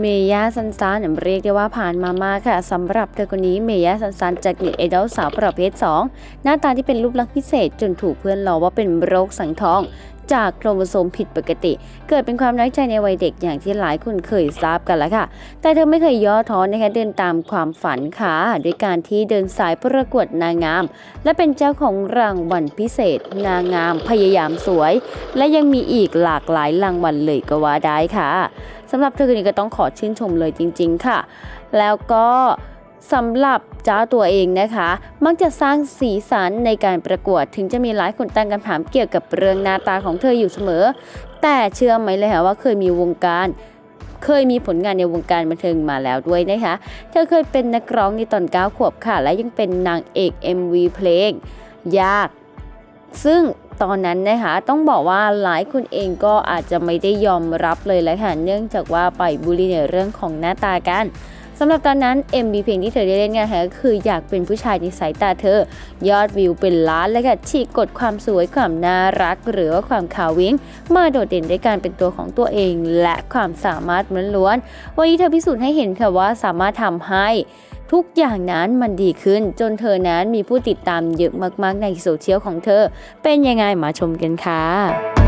เมย่าซันซานเรียกได้ว่าผ่านมามากค่ะสำหรับเธอคนนี้เมย่าซันซานจากเน็ตไอดอลสาวประเภท 2 หน้าตาที่เป็นรูปลักษณ์พิเศษจนถูกเพื่อนล้อว่าเป็นโรคสังทองจากโครโมโซมผิดปกติ เกิดเป็นความน้อยใจในวัยเด็กอย่างที่หลายคนเคยทราบกันแล้วค่ะ แต่เธอไม่เคยย่อท้อนะคะเดินตามความฝันค่ะด้วยการที่เดินสายประกวดนางงาม และเป็นเจ้าของรางวัลพิเศษ นางงามพยายามสวย และยังมีอีกหลากหลายรางวัลเลยก็ว่าได้ค่ะ สำหรับเธอคนนี้ก็ต้องขอชื่นชมเลยจริง ๆ ค่ะ แล้วก็สำหรับเจ้าตัวเองนะคะ มักจะสร้างสีสันในการประกวดถึงจะมีหลายคนตั้งคำถามเกี่ยวกับเรื่องหน้าตาของเธออยู่เสมอ แต่เชื่อไหมเลยค่ะว่าเคยมีวงการ เคยมีผลงานในวงการบันเทิงมาแล้วด้วยนะคะ เธอเคยเป็นนักร้องในตอน9ขวบค่ะ และยังเป็นนางเอก MV เพลง ยาก ซึ่ง ตอนนั้นนะคะต้องบอกว่าหลายคนเองก็อาจจะไม่ได้ยอมรับเลยแหละค่ะเนื่องจากว่าไปบูลลี่ในเรื่องของหน้าตากันสำหรับตอนนั้น MV เพลงที่เธอได้เล่นกันค่ะก็คืออยากเป็นผู้ชายในสายตาเธอ ยอดวิวเป็นล้านเลยค่ะฉีกกฎความสวยความน่ารัก หรือว่าความขาววิ้งมาโดดเด่นด้วยการเป็นตัวของตัวเอง และความสามารถล้วนๆวันนี้เธอพิสูจน์ให้เห็นค่ะว่าสามารถทำให้ ทุกอย่างนั้นมันดีขึ้นจนเธอนั้นมีผู้ติดตามเยอะมากๆในโซเชียลของเธอ เป็นยังไงมาชมกันค่ะ